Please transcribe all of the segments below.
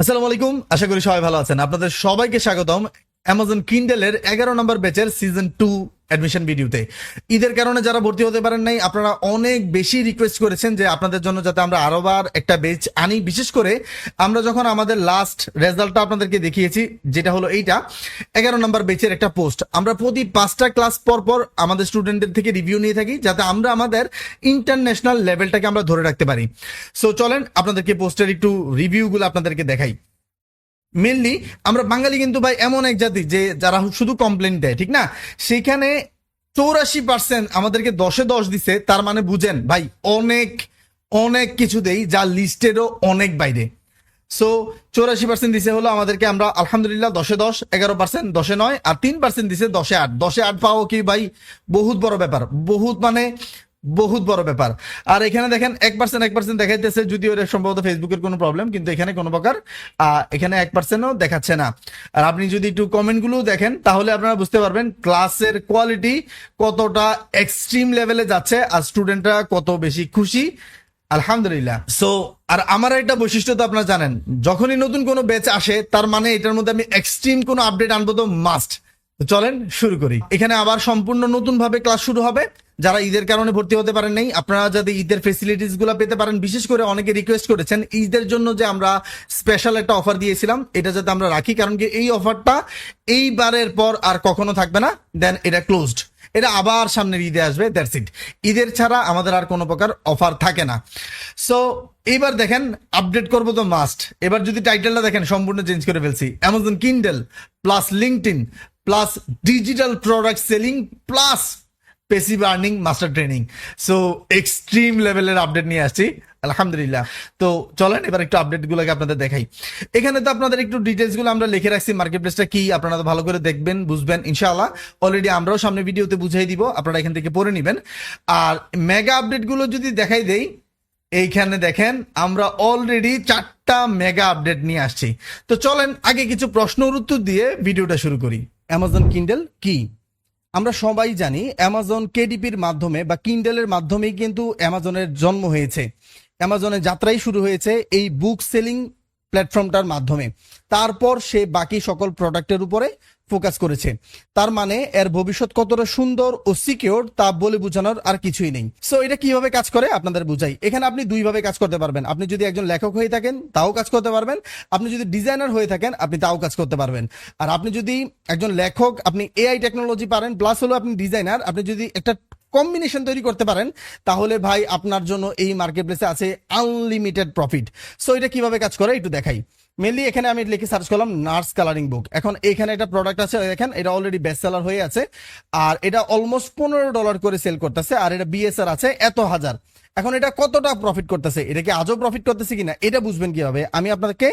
আসসালামু আলাইকুম, আশা করি সবাই ভালো আছেন। আপনাদের সবাইকে স্বাগতম। অ্যামাজন কিন্ডেলের এগারো নম্বর ব্যাচের সিজন টু অ্যাডমিশন ভিডিওতে ঈদের কারণে যারা ভর্তি হতে পারেন নাই, আপনারা অনেক বেশি রিকোয়েস্ট করেছেন যে আপনাদের জন্য যাতে আমরা আরোবার একটা বেচ আনি। বিশেষ করে আমরা যখন আমাদের লাস্ট রেজাল্টটা আপনাদেরকে দেখিয়েছি, যেটা হলো এইটা, এগারো নম্বর বেচের একটা পোস্ট আমরা প্রতি পাঁচটা ক্লাস পর পর আমাদের স্টুডেন্টদের থেকে রিভিউ নিয়ে থাকি, যাতে আমরা আমাদের ইন্টারন্যাশনাল লেভেলটাকে আমরা ধরে রাখতে পারি। সো চলেন আপনাদেরকে পোস্টের একটু রিভিউগুলো আপনাদেরকে দেখাই। মেনলি আমরা বাঙালি কিন্তু ভাই এমন এক জাতি যে যারা শুধু কমপ্লেন দেয়, ঠিক না? সেখানে চৌরাশি পার্সেন্ট আমাদেরকে দশে দশ দিছে, তার মানে বুঝেন ভাই, অনেক অনেক কিছু দেই যা লিস্টেরও অনেক বাইরে। সো চৌরাশি পার্সেন্ট দিছে হলো আমাদেরকে আমরা আলহামদুলিল্লাহ দশে দশ, এগারো পার্সেন্ট দশে নয়, আর তিন পার্সেন্ট দিছে দশে আট। দশে আট পাওয়া কি ভাই? বহুত বড় ব্যাপার। বহুত মানে বহুত বড় ব্যাপার। আর এখানে দেখেন, এক পার্সেন্ট এক পার্সেন্ট দেখাইতেছে, যদিও এটা সম্ভবত ফেসবুকের কোনো প্রবলেম কিন্তু এখানে কোনো প্রকার এখানে এক পার্সেন্টও দেখাচ্ছে না। আর আপনি যদি একটু কমেন্টগুলো দেখেন, তাহলে আপনারা বুঝতে পারবেন ক্লাসের কোয়ালিটি কতটা এক্সট্রিম লেভেলে যাচ্ছে, আর স্টুডেন্টরা কত বেশি খুশি। আলহামদুলিল্লাহ। সো আর আমার একটা বৈশিষ্ট্য তো আপনারা জানেন, যখনই নতুন কোনো ব্যাচ আসে, তার মানে এটার মধ্যে আমি এক্সট্রিম কোনো আপডেট আনব তো মাস্ট চলেন, শুরু করি। এখানে আবার সম্পূর্ণ নতুন ভাবে ক্লাস শুরু হবে। যারা ঈদের কারণে ভর্তি হতে পারেন নাই, আপনারা যাতে ঈদের ফেসিলিটিসগুলো পেতে পারেন, বিশেষ করে অনেকে রিকোয়েস্ট করেছেন, ঈদের জন্য যে আমরা স্পেশাল একটা অফার দিয়েছিলাম, এটা যাতে আমরা রাখি, কারণ কি এই অফারটা এইবারের পর আর কখনো থাকবে না দেন এটা ক্লোজড এটা আবার সামনের ঈদে আসবে দ্যাটস ইট ঈদের ছাড়া আমাদের আর কোনো প্রকার অফার থাকে না। সো এবার দেখেন আপডেট করব তো মাস্ট এবার যদি টাইটেলটা দেখেন, সম্পূর্ণ চেঞ্জ করে ফেলছি। Amazon Kindle plus linked plus digital product selling plus passive earning master training so extreme লেভেলের আপডেট নিয়ে আসছি। আলহামদুলিল্লাহ। তো, চলেন, এবার একটু আপডেট গুলোকে আপনাদের দেখাই। এখানে তো আপনাদের একটু ডিটেলসগুলো আমরা লিখে রাখছি মার্কেট প্লেসটা কি, আপনারা ভালো করে দেখবেন, বুঝবেন, ইনশাআল্লাহ। অলরেডি আমরাও সামনে ভিডিওতে বুঝাই দিব, আপনারা এখান থেকে পড়ে নেবেন। আর মেগা আপডেটগুলো যদি দেখাই দেই, এইখানে দেখেন, আমরা অলরেডি চারটা মেগা আপডেট নিয়ে আসছি। তো চলেন, আগে কিছু প্রশ্নের উত্তর দিয়ে ভিডিওটা শুরু করি। অ্যামাজন কিন্ডেল কি? আমরা সবাই জানি অ্যামাজন কেডিপির মাধ্যমে বা কিন্ডেলের মাধ্যমেই কিন্তু অ্যামাজনের জন্ম হয়েছে। অ্যামাজনের যাত্রাই শুরু হয়েছে এই বুক সেলিং প্ল্যাটফর্মটার মাধ্যমে। তারপর সে বাকি সকল প্রোডাক্টের উপরে ফোকাস করেছে। তার মানে এর ভবিষ্যৎ কতটা সুন্দর ও সিকিউর তা বলে বোঝানোর আর কিছুই নেই। সো এটা কীভাবে কাজ করে? আপনাদের বুঝাই। এখানে আপনি দুইভাবে কাজ করতে পারবেন। আপনি যদি একজন লেখক হয়ে থাকেন, তাও কাজ করতে পারবেন। আপনি যদি ডিজাইনার হয়ে থাকেন, আপনি তাও কাজ করতে পারবেন। আর আপনি যদি একজন লেখক, আপনি এআই টেকনোলজি পারেন প্লাস হলো আপনি ডিজাইনার আপনি যদি একটা কম্বিনেশন তৈরি করতে পারেন, তাহলে ভাই আপনার জন্য এই মার্কেট প্লেসে আছে আনলিমিটেড প্রফিট সো এটা কীভাবে কাজ করে? একটু দেখাই। মেনলি এখানে আমি লিখে সার্চ করলাম নার্স কালারিং বুক এখন এখানে একটা প্রোডাক্ট আছে, দেখেন, এটা অলরেডি বেস্ট সেলার হয়ে আছে, আর এটা অলমোস্ট পনেরো ডলার করে সেল করতেছে, আর এটা বিএসআর আছে এত হাজার। এখন এটা কতটা প্রফিট করতেছে? এটা কি আজও প্রফিট করতেছে কিনা? এটা বুঝবেন কীভাবে? আমি আপনাদেরকে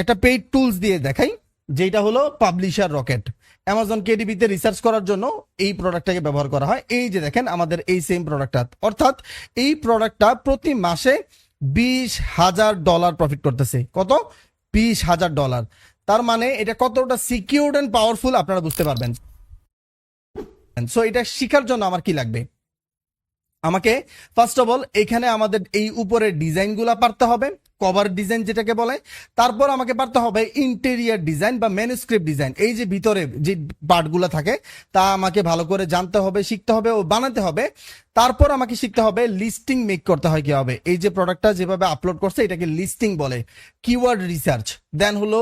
একটা পেইড টুলস দিয়ে দেখাই যেটা হলো পাবলিশার রকেট অ্যামাজন কেডিবিতে রিসার্চ করার জন্য এই প্রোডাক্টটাকে ব্যবহার করা হয়। এই যে দেখেন, আমাদের এই সেম প্রোডাক্টটা অর্থাৎ এই প্রোডাক্টটা প্রতি মাসে বিশ হাজার ডলার প্রফিট করতেছে। কত? বিশ হাজার ডলার। তার মানে এটা কতটা সিকিউরড অ্যান্ড পাওয়ারফুল আপনারা বুঝতে পারবেন। সো এটা শেখার জন্য আমার কি লাগবে? আমাকে ফার্স্ট অফ অল এখানে আমাদের এই উপরে ডিজাইনগুলো পারতে হবে। কভার ডিজাইন যেটাকে বলে, তারপর আমাকে পারতে হবে ইন্টেরিয়ার ডিজাইন বা ম্যানুস্ক্রিপ্ট ডিজাইন এই যে ভিতরে যে পার্টগুলো থাকে, তা আমাকে ভালো করে জানতে হবে, শিখতে হবে ও বানাতে হবে। তারপর আমাকে শিখতে হবে লিস্টিং মেক করতে হয় কি হবে এই যে প্রোডাক্টটা যেভাবে আপলোড করছে, এটাকে লিস্টিং বলে। কিওয়ার্ড রিসার্চ দেন হলো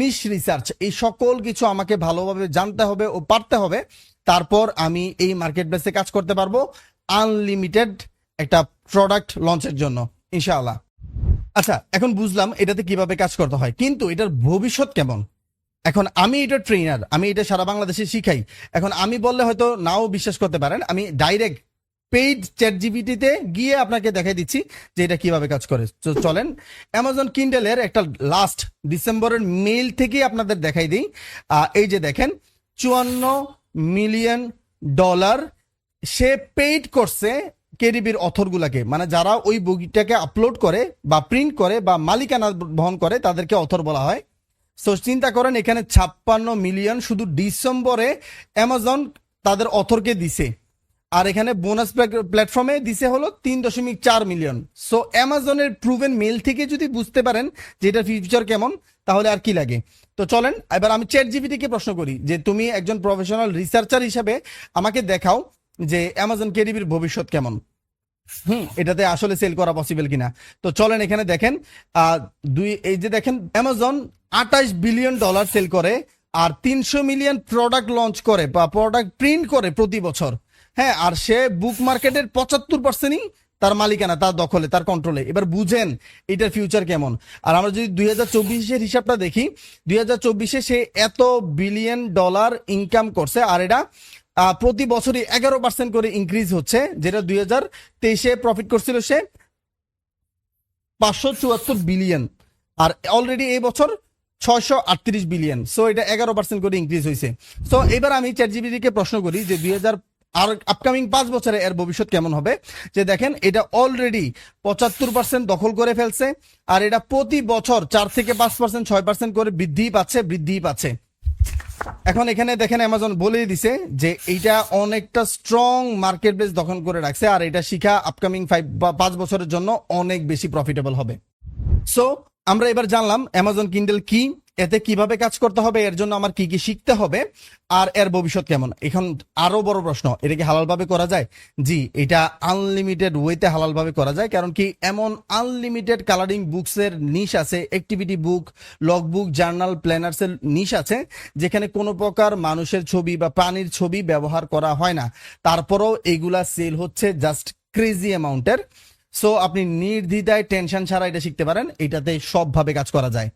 নিশ রিসার্চ এই সকল কিছু আমাকে ভালোভাবে জানতে হবে ও পারতে হবে। তারপর আমি এই মার্কেট প্লেসে কাজ করতে পারব আনলিমিটেড একটা প্রোডাক্ট লঞ্চের জন্য, ইনশাআল্লাহ। আচ্ছা এখন বুঝলাম এটাতে কীভাবে কাজ করতে হয়। কিন্তু এটার ভবিষ্যৎ কেমন? এখন আমি এটা ট্রেনার আমি এটা সারা বাংলাদেশে শিখাই। এখন আমি বললে হয়তো নাও বিশ্বাস করতে পারেন, আমি ডাইরেক্ট পেইড চ্যাট জিবিটিতে গিয়ে আপনাকে দেখাই দিচ্ছি যে এটা কীভাবে কাজ করে। চলেন অ্যামাজন কিন্ডেলের একটা লাস্ট ডিসেম্বরের মেইল থেকেই আপনাদের দেখাই দিই। এই যে দেখেন, চুয়ান্ন মিলিয়ন ডলার সে পেইড করছে কেডিবির অথরগুলাকে মানে যারা ওই বইটাকে আপলোড করে বা প্রিন্ট করে বা মালিকানা বহন করে তাদেরকে অথর বলা হয়। সো চিন্তা করেন এখানে ছাপ্পান্ন মিলিয়ন শুধু ডিসেম্বরে অ্যামাজন তাদের অথরকে দিছে। আর এখানে বোনাস প্ল্যাটফর্মে দিছে হলো তিন দশমিক চার মিলিয়ন সো অ্যামাজনের প্রুভেন মেল থেকে যদি বুঝতে পারেন যে এটার ফিউচার কেমন, তাহলে আর কি লাগে? তো চলেন, এবার আমি চ্যাট জিপিটিকে প্রশ্ন করি যে, তুমি একজন প্রফেশনাল রিসার্চার হিসাবে আমাকে দেখাও যে অ্যামাজন কেডিবির ভবিষ্যৎ কেমন? হুম। এটাতে আসলে সেল করা পসিবল কিনা? তো চলেন এখানে দেখেন দুই এই যে দেখেন অ্যামাজন আঠাশ বিলিয়ন ডলার সেল করে আর তিনশো মিলিয়ন প্রোডাক্ট লঞ্চ করে বা প্রোডাক্ট প্রিন্ট করে প্রতি বছর। হ্যাঁ আর সে বুক মার্কেটের পঁচাত্তর পার্সেন্টই তার মালিকানা তার দখলে তার কন্ট্রোলে এবার বুঝেন এটার ফিউচার কেমন। আর আমরা যদি দুই হাজার চব্বিশের হিসাবটা দেখি দুই হাজার চব্বিশে সে এত বিলিয়ন ডলার ইনকাম করছে আর এটা প্রতি বছরই এগারো পার্সেন্ট করে ইনক্রিজ হচ্ছে, যেটা দুই হাজার তেইশে প্রফিট করছিল সে পাঁচশো চুয়াত্তর বিলিয়ন আর অলরেডি এই বছর ছয়শো আটত্রিশ বিলিয়ন সো এটা এগারো পার্সেন্ট করে ইনক্রিজ হয়েছে। সো এবার আমি চ্যাট কে প্রশ্ন করি যে দুই হাজার আর আপকামিং পাঁচ বছরে এর ভবিষ্যৎ কেমন হবে? যে দেখেন, এটা অলরেডি পঁচাত্তর পার্সেন্ট দখল করে ফেলছে, আর এটা প্রতি বছর চার থেকে পাঁচ পার্সেন্ট ছয় পার্সেন্ট করে বৃদ্ধিই পাচ্ছে বৃদ্ধিই পাচ্ছে। এখন এখানে দেখেন অ্যামাজন বলেই দিছে যে এইটা অনেকটা স্ট্রং মার্কেট প্লেস দখল করে রাখছে আর এটা শিখা আপকামিং ফাইভ বা পাঁচ বছরের জন্য অনেক বেশি প্রফিটেবল হবে। সো আমরা এবার জানলাম অ্যামাজন কিন্ডেল কি এতে কীভাবে কাজ করতে হবে, এর জন্য আমার কি কি শিখতে হবে, আর এর ভবিষ্যৎ কেমন? এখন আরও বড় প্রশ্ন, এটা কি হালালভাবে করা যায়? জি, এটা আনলিমিটেড ওয়েতে হালালভাবে করা যায়, কারণ কি এমন আনলিমিটেড কালারিং বুকস এর নিশ আছে activity book log book journal planners এর নিশ আছে, যেখানে কোনো প্রকার মানুষের ছবি বা প্রাণীর ছবি ব্যবহার করা হয় না। তারপরেও এগুলা সেল হচ্ছে জাস্ট ক্রেজি অ্যামাউন্টের সো আপনি নির্দ্বিধায় টেনশন ছাড়া এটা শিখতে পারেন, এটাতে সবভাবে কাজ করা যায়।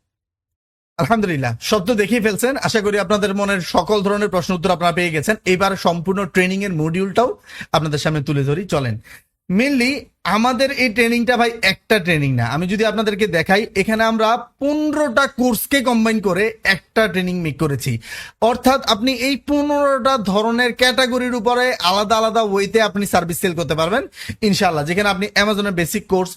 আলহামদুলিল্লাহ সব দেখিয়ে ফেলছেন। আশা করি আপনাদের মনের সকল ধরনের প্রশ্ন উত্তর আপনারা পেয়ে গেছেন। এবার সম্পূর্ণ ট্রেনিং এর মডিউলটাও আপনাদের সামনে তুলে ধরি। চলেন মেনলি আমাদের এই ট্রেনিংটা ভাই একটা ট্রেনিং না। আমি যদি আপনাদেরকে দেখাই, এখানে আমরা পনেরোটা কোর্সকে কম্বাইন করে একটা ট্রেনিং মেক করেছি। অর্থাৎ আপনি এই পনেরোটা ধরনের ক্যাটাগরির উপরে আলাদা আলাদা ওয়েতে আপনি সার্ভিস সেল করতে পারবেন। ইনশাল্লাহ যেখানে আপনি অ্যামাজনের basic course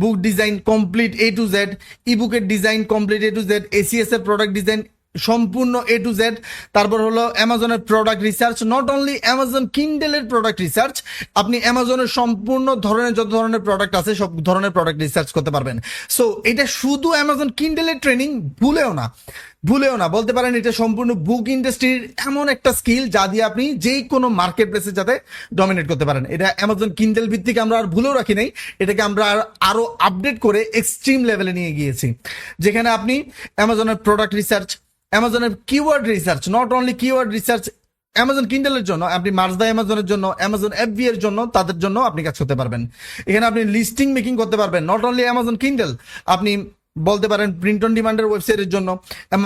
book design complete A to Z ইবুকের design complete A to Z ACS এর প্রোডাক্ট ডিজাইন সম্পূর্ণ এ টু জেড তারপর হলো অ্যামাজনের product research not only Amazon কিন্ডেলের product research আপনি অ্যামাজনের সম্পূর্ণ ধরনের যত ধরনের প্রোডাক্ট আছে, সব ধরনের প্রোডাক্ট রিসার্চ করতে পারবেন। সো এটা শুধু অ্যামাজন কিন্ডেলের ট্রেনিং ভুলেও না। ভুলেও না। বলতে পারেন এটা সম্পূর্ণ বুক ইন্ডাস্ট্রির এমন একটা স্কিল যা দিয়ে আপনি যে কোনো মার্কেট প্লেসে যাতে ডমিনেট করতে পারেন। এটা অ্যামাজন কিন্ডেল ভিত্তিক আমরা আর ভুলেও রাখি নাই। এটাকে আমরা আর- আরও আপডেট করে এক্সট্রিম লেভেলে নিয়ে গিয়েছি। যেখানে আপনি অ্যামাজনের প্রোডাক্ট রিসার্চ অ্যামাজনের keyword research not only keyword research Amazon কিন্ডেলের জন্য, আপনি মার্সদা অ্যামাজনের জন্য অ্যামাজন এফবি এর জন্য, তাদের জন্য আপনি কাজ করতে পারবেন। এখানে আপনি লিস্টিং মেকিং করতে পারবেন নট অনলি অ্যামাজন কিন্ডেল আপনি বলতে পারেন প্রিন্ট অন ডিমান্ডের ওয়েবসাইটের জন্য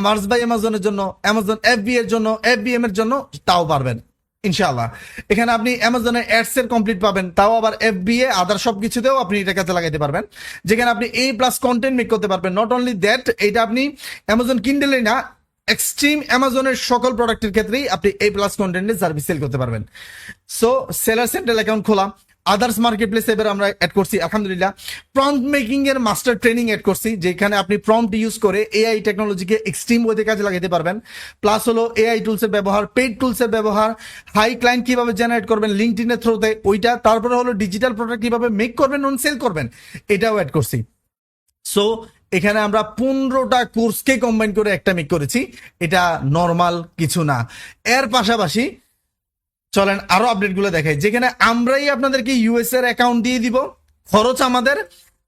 মার্স বাই অ্যামাজনের জন্য অ্যামাজন এফবি এর জন্য এফবিএম এর জন্য, তাও পারবেন, ইনশাআল্লাহ। এখানে আপনি অ্যামাজনের অ্যাডস এর কমপ্লিট পাবেন, তাও আবার এফবিএ আদার সব কিছুতেও আপনি এটা কাজে লাগাইতে পারবেন। যেখানে আপনি এই প্লাস কন্টেন্ট মেক করতে পারবেন নট অনলি দ্যাট এটা আপনি অ্যামাজন কিন্ডেলে না এক্সট্রিম অ্যামাজনের সকল প্রোডাক্টের ক্ষেত্রেই আপনি এই প্লাস কন্টেন্টের সার্ভিস সেল করতে পারবেন। সো সেলার সেন্ট্রাল অ্যাকাউন্ট খোলা আদার্স মার্কেট প্লেস এবার আমরা অ্যাড করছি, আলহামদুলিল্লাহ। প্রম্পট মেকিং এর মাস্টার ট্রেনিং অ্যাড করছি, যেখানে আপনি প্রম্পট ইউজ করে এআই টেকনোলজিকে এক্সট্রিম ওয়েতে কাজে লাগাতে পারবেন। প্লাস হলো এআই টুলসের ব্যবহার পেড টুলসের ব্যবহার হাই ক্লায়েন্ট কীভাবে জেনারেট করবেন লিঙ্কড এর থ্রুতে ওইটা, তারপরে হলো ডিজিটাল প্রোডাক্ট কীভাবে মেক করবেন অন সেল করবেন, এটাও অ্যাড করছি। সো এখানে আমরা পনেরোটা কোর্সকে কম্বাইন করে একটা মেক করেছি। এটা নর্মাল কিছু না। এর পাশাপাশি চলেন আরও আপডেটগুলো দেখাই। যেখানে আমরাই আপনাদেরকে ইউএস এর অ্যাকাউন্ট দিয়ে দিব। খরচ আমাদের।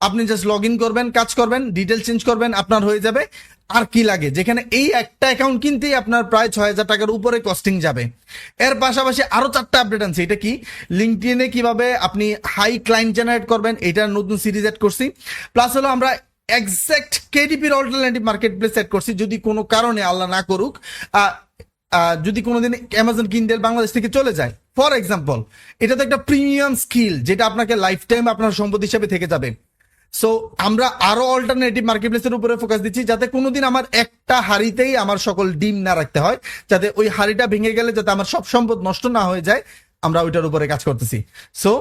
আপনি জাস্ট লগ ইন করবেন, কাজ করবেন ডিটেল চেঞ্জ করবেন, আপনার হয়ে যাবে। আর কি লাগে? যেখানে এই একটা অ্যাকাউন্ট কিনতেই আপনার প্রায় ছয় হাজার টাকার উপরে কস্টিং যাবে। এর পাশাপাশি আরও চারটা আপডেট আনছে। এটা কি? লিঙ্কডিনে কীভাবে আপনি হাই ক্লায়েন্ট জেনারেট করবেন এটার নতুন সিরিজ অ্যাড করছি। প্লাস হলো আমরা এক্সাক্ট কেডিপির অল্টারনেটিভ মার্কেট প্লেস সেট করছি, যদি কোনো কারণে আল্লাহ না করুক যদি কোনোদিন অ্যামাজন কিন্ডেল বাংলাদেশ থেকে চলে যায়। ফর এক্সাম্পল এটা তো একটা প্রিমিয়াম স্কিল যেটা আপনাকে লাইফ টাইম আপনার সম্পদ হিসেবে থেকে যাবে। সো আমরা আরও অল্টারনেটিভ মার্কেট প্লেসের উপরে ফোকাস দিচ্ছি, যাতে কোনোদিন আমার একটা হাড়িতেই আমার সকল ডিম না রাখতে হয়, যাতে ওই হাড়িটা ভেঙে গেলে যাতে আমার সব সম্পদ নষ্ট না হয়ে যায়, আমরা ওইটার উপরে কাজ করতেছি। সো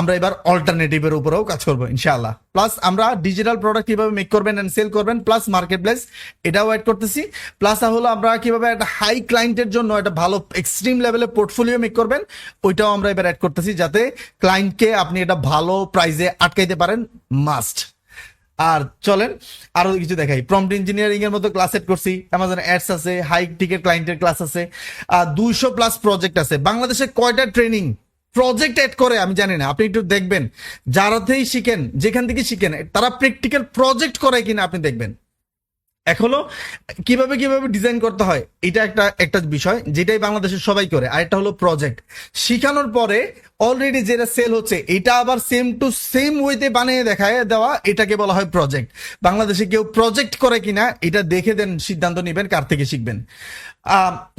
আমরা এবার অল্টারনেটিভের উপরেও কাজ করব, ইনশাআল্লাহ। প্লাস আমরা ডিজিটাল প্রোডাক্ট কীভাবে মেক করবেন এন্ড সেল করবেন প্লাস মার্কেট প্লেস এটাও অ্যাড করতেছি। প্লাস হলো আমরা কীভাবে একটা হাই ক্লায়েন্টের জন্য একটা ভালো এক্সট্রিম লেভেলের পোর্টফোলিও মেক করবেন, ওইটাও আমরা এবার অ্যাড করতেছি যাতে ক্লায়েন্টকে আপনি এটা ভালো প্রাইজে আটকাইতে পারেন মাস্ট আর চলেন আরও কিছু দেখাই। প্রম্পট ইঞ্জিনিয়ারিং এর মতো ক্লাস সেট করছি অ্যামাজন অ্যাডস আছে হাই টিকেট ক্লায়েন্টের ক্লাস আছে, আর দুইশো প্লাস প্রজেক্ট আছে। বাংলাদেশে কয়টা ট্রেনিং প্রজেক্ট এড করে, আমি জানি না, আপনি একটু দেখবেন। যারাতেই শিখেন, যেখান থেকে শিখেন, তারা প্র্যাকটিক্যাল প্রজেক্ট করে কিনা আপনি দেখবেন। এক কীভাবে কীভাবে ডিজাইন করতে হয়, এটা একটা একটা বিষয়, যেটাই বাংলাদেশের সবাই করে আর একটা হলো প্রজেক্ট শিখানোর পরে অলরেডি যেটা সেল হচ্ছে, এটা আবার সেম টু সেম ওয়েতে বানিয়ে দেখায় দেওয়া, এটাকে বলা হয় প্রজেক্ট বাংলাদেশে কেউ প্রজেক্ট করে কিনা, এটা দেখে দেন, সিদ্ধান্ত নেবেন কার থেকে শিখবেন।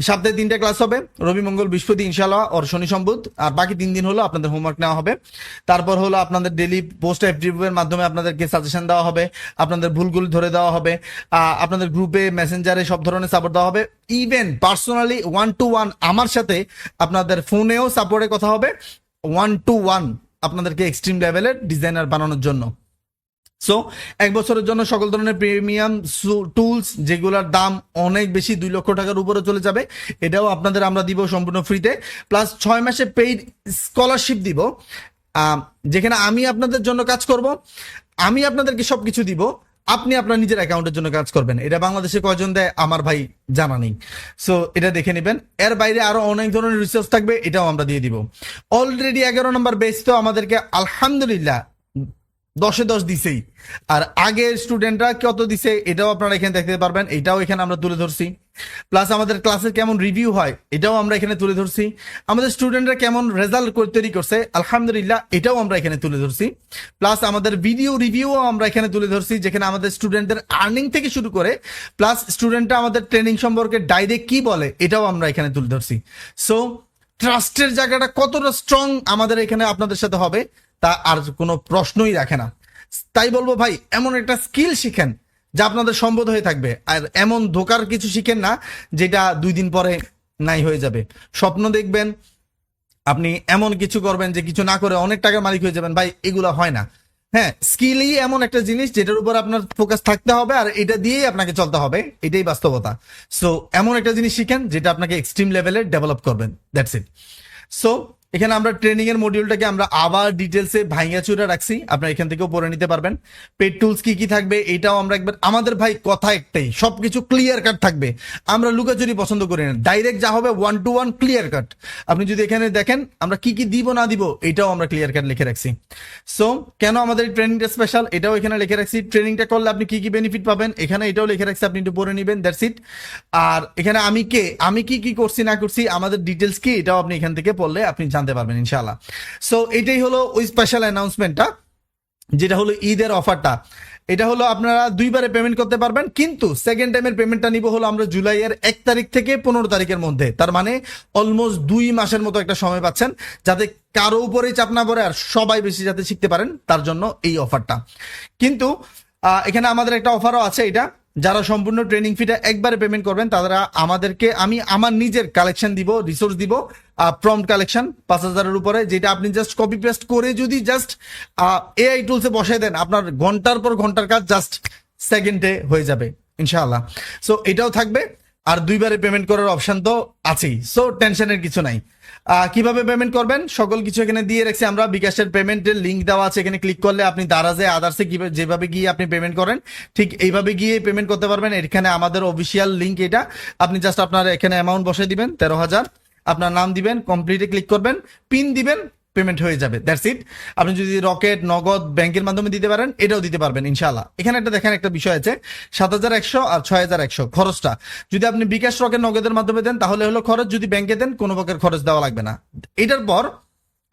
সপ্তাহে তিনটা ক্লাস হবে। রবি মঙ্গল, বৃহস্পতি ইনশাল্লাহ ওর শনি সম্বুধ। আর বাকি তিন দিন হলো আপনাদের হোমওয়ার্ক নেওয়া হবে। তারপর হলো আপনাদের ডেলি পোস্ট এর মাধ্যমে আপনাদেরকে সাজেশন দেওয়া হবে। আপনাদের ভুলগুলো ধরে দেওয়া হবে। আপনাদের গ্রুপে মেসেঞ্জারে সব ধরনের সাপোর্ট দেওয়া হবে। Even personally one to one আমার সাথে আপনাদের ফোনেও সাপোর্টে কথা হবে। ওয়ান টু ওয়ান আপনাদেরকে এক্সট্রিম লেভেলের ডিজাইনার বানানোর জন্য। সো এক বছরের জন্য সকল ধরনের প্রিমিয়াম টুলস যেগুলোর দাম অনেক বেশি দুই লক্ষ টাকার উপরে চলে যাবে, এটাও আপনাদের আমরা দিব সম্পূর্ণ ফ্রিতে প্লাস ছয় মাসে পেইড স্কলারশিপ দিব। যেখানে আমি আপনাদের জন্য কাজ করব, আমি আপনাদেরকে সব কিছু দিব, আপনি আপনার নিজের অ্যাকাউন্টের জন্য কাজ করবেন। এটা বাংলাদেশে কয়জন দেয়, আমার ভাই জানা নেই। সো এটা দেখে নেবেন। এর বাইরে আরও অনেক ধরনের রিসোর্স থাকবে, এটাও আমরা দিয়ে দিব। অলরেডি এগারো নম্বর বেস তো আমাদেরকে, আলহামদুলিল্লাহ দশে দশ দিছেই। আর আগের স্টুডেন্টরা কত দিছে? এটাও আপনারা এখানে দেখতে পারবেন, এটাও এখানে আমরা তুলে ধরছি। প্লাস আমাদের ক্লাসের কেমন রিভিউ হয়, এটাও আমরা এখানে তুলে ধরছি। আমাদের স্টুডেন্টরা কেমন রেজাল্ট তৈরি করছে, আলহামদুলিল্লাহ, এটাও আমরা এখানে তুলে ধরছি। প্লাস আমাদের ভিডিও রিভিউও আমরা এখানে তুলে ধরছি, যেখানে আমাদের স্টুডেন্টদের আর্নিং থেকে শুরু করে প্লাস স্টুডেন্টরা আমাদের ট্রেনিং সম্পর্কে ডাইরেক্ট কি বলে, এটাও আমরা এখানে তুলে ধরছি। সো ট্রাস্টের জায়গাটা কতটা স্ট্রং আমাদের এখানে আপনাদের সাথে হবে তা আর কোনো প্রশ্নই রাখে না। তাই বলব ভাই, এমন একটা স্কিল শিখেন যা আপনাদের সম্বোধ হয়ে থাকবে। আর এমন ধোকার কিছু শিখেন না যেটা দুই দিন পরে নাই হয়ে যাবে। স্বপ্ন দেখবেন, আপনি এমন কিছু করবেন যে কিছু না করে অনেক টাকার মালিক হয়ে যাবেন। ভাই, এগুলো হয় না। হ্যাঁ স্কিলই এমন একটা জিনিস যেটার উপর আপনার ফোকাস থাকতে হবে আর এটা দিয়েই আপনাকে চলতে হবে। এটাই বাস্তবতা। সো এমন একটা জিনিস শিখেন যেটা আপনাকে এক্সট্রিম লেভেলে ডেভেলপ করবেন। দ্যাটস ইট সো এখানে আমরা ট্রেনিং এর মডিউলটাকে আমরা আবার ডিটেলসে ভাইঙ্গা চুরা রাখছি। আপনারা এখান থেকেও পড়ে নিতে পারবেন। পেড টুলস কি কি থাকবে, এটাও আমরা একবার, আমাদের ভাই কথা একটাই, সবকিছু ক্লিয়ার কাট থাকবে। আমরা লুকাচুরি পছন্দ করি না। ডাইরেক্ট যা হবে one to one clear cut আপনি যদি এখানে দেখেন, আমরা কি কি দিব না দিব, এটাও আমরা ক্লিয়ার কাট লিখে রাখছি। সো কেন আমাদের ট্রেনিংটা স্পেশাল এটাও এখানে লিখে রাখছি। ট্রেনিংটা করলে আপনি কি কি বেনিফিট পাবেন? এখানে এটাও লিখে রাখছি, আপনি একটু পড়ে নেবেন দ্যাটস ইট আর এখানে আমি কে, আমি কি কি করছি না করছি, আমাদের ডিটেলস কি, এটাও আপনি এখান থেকে পড়লে আপনি জানতে পারবেন, ইনশাআল্লাহ। সো এটাই হলো ওই স্পেশাল অ্যানাউন্সমেন্টটা যেটা হলো ঈদের অফারটা এটা হলো আপনারা দুইবারে পেমেন্ট করতে পারবেন, কিন্তু সেকেন্ড টাইমের পেমেন্টটা নিব হলো আমরা জুলাইয়ের এক তারিখ থেকে পনেরো তারিখের মধ্যে। তার মানে অলমোস্ট দুই মাসের মতো একটা সময় পাচ্ছেন, যাতে কারও উপরেই চাপ না পড়ে আর সবাই বেশি যাতে শিখতে পারেন, তার জন্য এই অফারটা কিন্তু এখানে আমাদের একটা অফারও আছে এটা। যারা সম্পূর্ণ ট্রেনিং ফিটা একবারে পেমেন্ট করবেন, তারা আমাদেরকে, আমি আমার নিজের কালেকশন দিব রিসোর্স দিব প্রম্পট কালেকশন পাঁচ হাজারের উপরে, যেটা আপনি জাস্ট কপি পেস্ট করে যদি জাস্ট এআই টুলসে বসাই দেন, আপনার ঘণ্টার পর ঘণ্টার কাজ জাস্ট সেকেন্ডে হয়ে যাবে, ইনশাআল্লাহ। সো এটাও থাকবে, আর দুইবারে পেমেন্ট করার অপশন তো আছেই। সো টেনশনের কিছু নাই। কীভাবে পেমেন্ট করবেন? সকল কিছু এখানে দিয়ে রেখেছি আমরা। বিকাশের পেমেন্টের লিঙ্ক দেওয়া আছে। এখানে ক্লিক করলে আপনি দারাজে আদার্সে যেভাবে গিয়ে আপনি পেমেন্ট করেন, ঠিক এইভাবে গিয়ে পেমেন্ট করতে পারবেন। এখানে আমাদের অফিসিয়াল লিঙ্ক এটা। আপনি জাস্ট আপনার এখানে অ্যামাউন্ট বসে দিবেন, তেরো হাজার। আপনার নাম দিবেন কমপ্লিটে ক্লিক করবেন। পিন দিবেন পেমেন্ট হয়ে যাবে। দ্যাটস ইট আপনি যদি রকেট, নগদ, ব্যাংকের মাধ্যমে দিতে পারেন, এটাও দিতে পারবেন, ইনশাআল্লাহ। এখানে একটা দেখেন একটা বিষয় আছে, সাত হাজার একশো আর ছয় হাজার একশো খরচটা। যদি আপনি বিকাশ, রকেট, নগদের মাধ্যমে দেন, তাহলে হলো খরচ, যদি ব্যাংকে দেন, কোনো প্রকার খরচ দেওয়া লাগবে না। এটার পর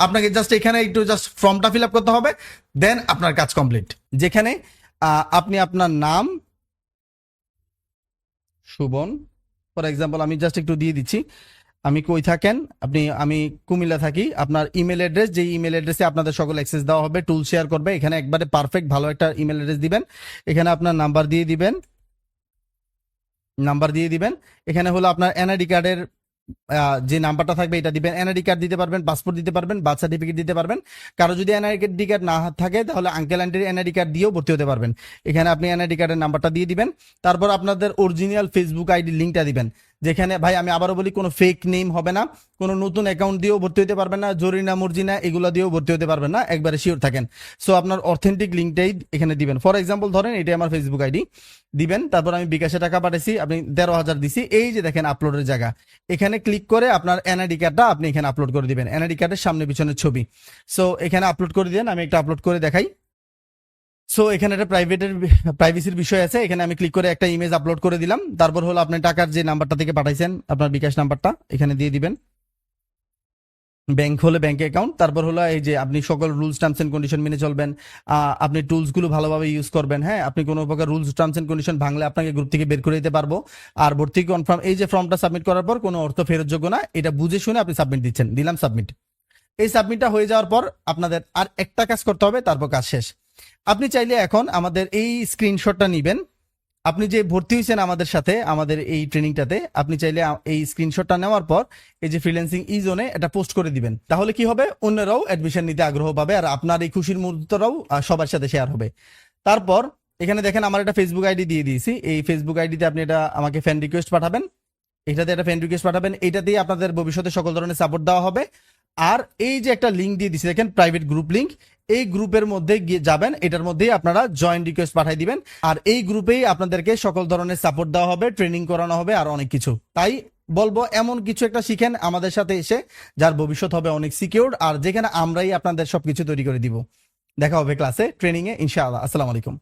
আপনাকে জাস্ট এখানে একটু জাস্ট ফর্মটা ফিল আপ করতে হবে দেন আপনার কাজ কমপ্লিট যেখানে আপনি আপনার নাম, সুবন ফর এক্সাম্পল আমি জাস্ট একটু দিয়ে দিচ্ছি। আমি কই থাকেন? আপনি, আমি কুমিল্লা থাকি। আপনার ইমেল অ্যাড্রেস যে ইমেল অ্যাড্রেসে আপনাদের সকল অ্যাক্সেস দেওয়া হবে টুল শেয়ার করবে, এখানে একবারে পারফেক্ট ভালো একটা ইমেল অ্যাড্রেস দিবেন। এখানে আপনার নাম্বার দিয়ে দিবেন। নাম্বার দিয়ে দিবেন। এখানে হলো আপনার এনআইডি কার্ডের যে নাম্বারটা থাকবে, এটা দিবেন। এনআইডি কার্ড দিতে পারবেন পাসপোর্ট দিতে পারবেন বার্থ সার্টিফিকেট দিতে পারবেন। কারও যদি এনআইডি কার্ড না থাকে, তাহলে আঙ্কেল আন্টির এনআইডি কার্ড দিয়েও ভর্তি হতে পারবেন। এখানে আপনি এনআইডি কার্ডের নাম্বারটা দিয়ে দিবেন। তারপর আপনাদের অরিজিনাল ফেসবুক আইডি লিঙ্কটা দিবেন। যেখানে, ভাই, আমি আবারও বলি, কোনো ফেক নেম হবে না। কোনো নতুন অ্যাকাউন্ট দিয়েও ভর্তি হতে পারবেন না, জরিনা, মর্জিনা, এগুলো দিয়েও ভর্তি হতে পারবেন না, একবারে শিওর থাকেন। সো আপনার অথেন্টিক লিঙ্কটাই এখানে দিবেন। ফর এক্সাম্পল ধরেন, এটাই আমার ফেসবুক আইডি দিবেন, তারপর আমি বিকাশে টাকা পাঠাইছি, আপনি তেরো হাজার দিছি, এই যে দেখেন আপলোডের জায়গা। এখানে ক্লিক করে আপনার এনআইডি কার্ডটা আপনি এখানে আপলোড করে দিবেন এনআইডি কার্ডের সামনে পিছনের ছবি। সো এখানে আপলোড করে দিন আমি একটা আপলোড করে দেখাই। সো এখানে একটা প্রাইভেটের প্রাইভেসির বিষয় আছে। এখানে আমি ক্লিক করে একটা ইমেজ আপলোড করে দিলাম। তারপর হলো আপনি টাকার যে নাম্বারটা থেকে পাঠাইছেন, আপনার বিকাশ নাম্বারটা এখানে দিয়ে দিবেন। ব্যাংক হলে ব্যাংক অ্যাকাউন্ট তারপর হলো এই যে আপনি সকল রুলস টার্মস এন্ড কন্ডিশন মেনে চলবেন। আপনি টুলসগুলো ভালোভাবে ইউজ করবেন হ্যাঁ? আপনি কোনো প্রকার রুলস টার্মস এন্ড কন্ডিশন ভাঙলে আপনাকে গ্রুপ থেকে বের করে দিতে পারব। আর ভর্তি কনফার্ম এই যে ফর্মটা সাবমিট করার পর কোনো অর্থ ফেরতযোগ্য না এটা বুঝে শুনে আপনি সাবমিট দিচ্ছেন। দিলাম সাবমিট এই সাবমিটটা হয়ে যাওয়ার পর আপনাদের আর একটা কাজ করতে হবে, তারপর কাজ শেষ। আপনি চাইলে এখন আমাদের এই স্ক্রিনশটটা নিবেন। আপনি যে ভর্তি হয়েছেন আমাদের সাথে, আমাদের এই ট্রেনিংটাতে আপনি চাইলে এই স্ক্রিনশটটা নেওয়ার পর এই যে ফ্রিল্যান্সিং ই জোনে এটা পোস্ট করে দিবেন। তাহলে কি হবে? অন্যরাও অ্যাডমিশন নিতে আগ্রহ পাবে আর আপনার এই খুশির মুহূর্তটাও সবার সাথে শেয়ার হবে। তারপর এখানে দেখেন আমার একটা ফেসবুক আইডি দিয়ে দিয়েছি। এই ফেসবুক আইডিতে আপনি এটা আমাকে ফ্যান রিকোয়েস্ট পাঠাবেন। এটাতে একটা ফ্যান রিকোয়েস্ট পাঠাবেন। এটাতেই আপনাদের ভবিষ্যতে সকল ধরনের সাপোর্ট দেওয়া হবে। আর এই যে একটা লিঙ্ক দিয়ে দিচ্ছি দেখেন প্রাইভেট গ্রুপ লিঙ্ক এই গ্রুপের মধ্যে গিয়ে যাবেন, এটার মধ্যেই আপনারা জয়েন রিকোয়েস্ট পাঠিয়ে দিবেন। আর এই গ্রুপেই আপনাদেরকে সকল ধরনের সাপোর্ট দেওয়া হবে ট্রেনিং করানো হবে, আর অনেক কিছু। তাই বলব, এমন কিছু একটা শিখেন আমাদের সাথে এসে, যার ভবিষ্যৎ হবে অনেক সিকিউর আর যেখানে আমরাই আপনাদের সবকিছু তৈরি করে দিব। দেখা হবে ক্লাসে ট্রেনিং এ ইনশাআল্লাহ। আসসালামু আলাইকুম।